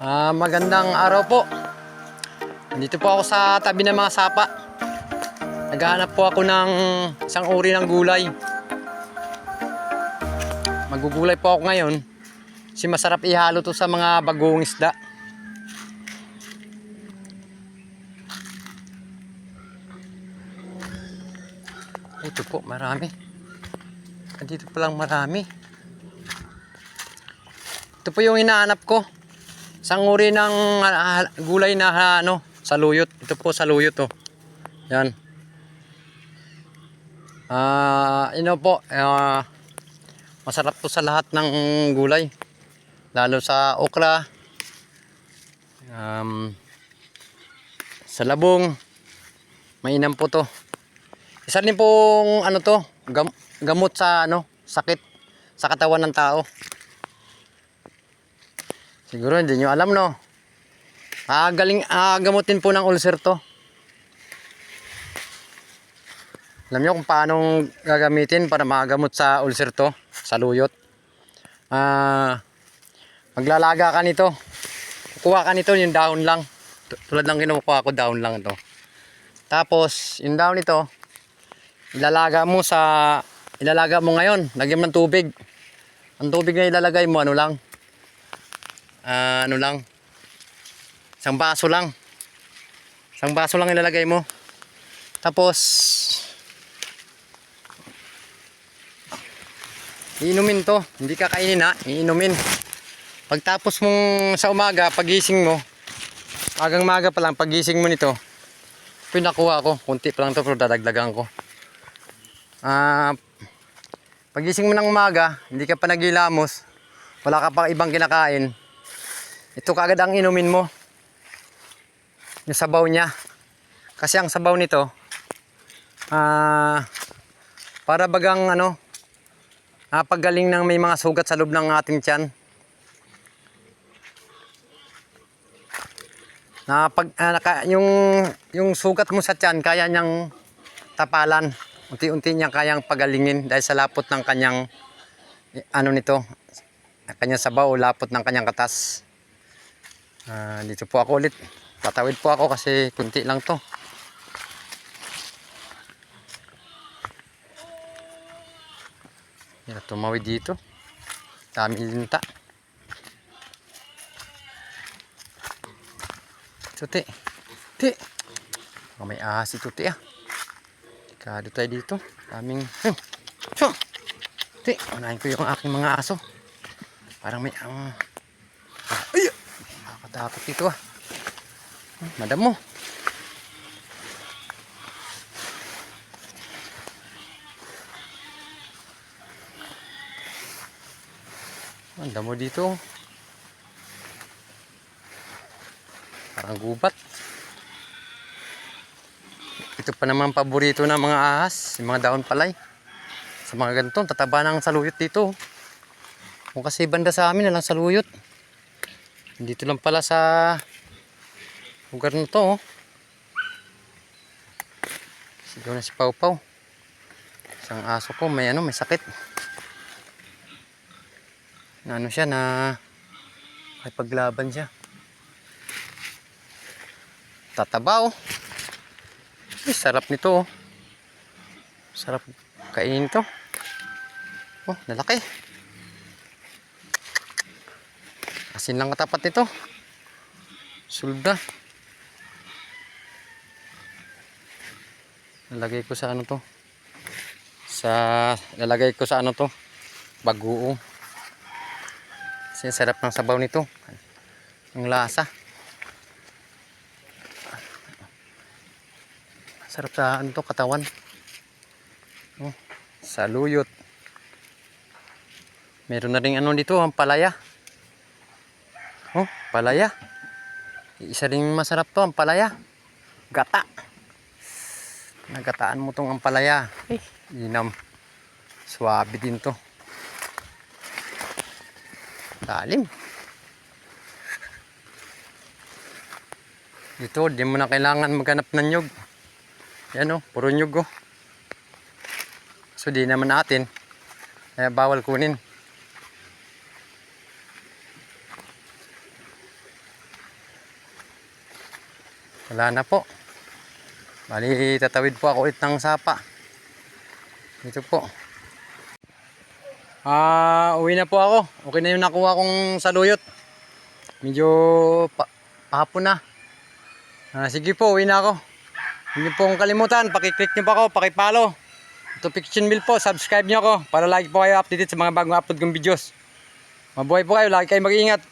Ah, magandang araw po. Dito po ako sa tabi ng mga sapa. Naghahanap po ako ng isang uri ng gulay. Magugulay po ako ngayon. Kasi masarap ihalo to sa mga bagong isda. Ito po, marami. Dito pa lang marami. Ito po yung hinahanap ko. Isang uri ng ah, gulay na ah, ano, saluyot. Ito po saluyot to. Yan. Ah, ino po, ah, masarap po sa lahat ng gulay. Lalo sa okra. Um, sa labong. Mainam po to. Isa din pong ano to, gam- gamot sa ano, sakit sa katawan ng tao. Siguro hindi nyo alam no. Ah, galing ah, gamutin po ng ulcer to. Alam nyo kung paano gagamitin para magamot sa ulcer to, sa luyot. Ah, maglalaga ka nito. Kukuha ka nito yung dahon lang. Tu- Tulad ng kinukuha ko dahon lang ito. Tapos, yung dahon nito, ilalaga mo sa ilalaga mo ngayon, lagyan mo ng tubig. Ang tubig na ilalagay mo ano lang? Ah, ano lang? Isang baso lang. Isang baso lang ilalagay mo. Tapos iinumin to. Hindi kakainin ha, iinumin. Pagtapos mong sa umaga, pagising mo, magang maga pa lang, pagising mo nito, pinakuha ko. Kunti pa lang to pero dadagdagan ko. Ah, pagising mo ng umaga, hindi ka pa nagilamos, wala ka pa ibang kinakain, ito kagad ang inumin mo. Yung sabaw niya. Kasi ang sabaw nito, ah, para bagang ano, ah, paggaling ng may mga sugat sa loob ng ating tiyan. Na pag ah, yung yung sugat mo sa tiyan kaya niyang tapalan. Unti-unti niya kayang pagalingin dahil sa lapot ng kanyang ano nito, kanyang sabaw, lapot ng kanyang katas. Ah, dito po ako ulit. Tatawid po ako kasi kunti lang to. Yan, tumawid dito. Dami linta. Tuti. Ti. Oh, may ahas si Tuti ah. Kado tayo dito. Daming... Hmm. Ti. Unahin ko yung aking mga aso. Parang may... ang ay! Nakakatakot dito ah. Madam mo. Ang damo dito. Parang gubat. Ito pa naman paborito ng mga ahas, yung mga daon palay. Sa mga ganito, tataba ng saluyot dito. Kung kasi banda sa amin, nalang saluyot. Dito lang pala sa lugar na to. Oh. Sigaw na si Pau Pau. Isang aso ko, may ano, may sakit. Na ano siya, na may paglaban siya. Tataba oh. Ay, sarap nito oh. Sarap kainin to. Oh, nalaki. Asin lang katapat nito. Sulda. Lalagay ko sa ano to. Sa lalagay ko sa ano to. Bagoong. Kasi sarap ng sabaw nito. Ang lasa. Sarap sa ano to, katawan. Oh, saluyot. Meron na rin ano dito, ang palaya. Oh, palaya. Isa rin masarap to, ang palaya. Gata. Nagataan mo tong ang palaya. Eh, inam. Swabe din to. Lalim. Dito, di mo na kailangan maghanap ng nyug. Yan o, puro nyug o. So di naman natin. Kaya bawal kunin. Wala na po. Bali, tatawid po ako ulit sapa. Dito po. Ah, uwi na po ako. Okay na yung nakuha kong saluyot. Medyo pa pahapon na. Ah, sige po, uwi na ako. Hindi niyo po akong kalimutan. Pakiclick niyo pa ako, pakipalo. Ito Fiction Mill po, subscribe niyo ako para lagi po kayo updated sa mga bagong upload kong videos. Mabuhay po kayo, lagi kayo mag-iingat.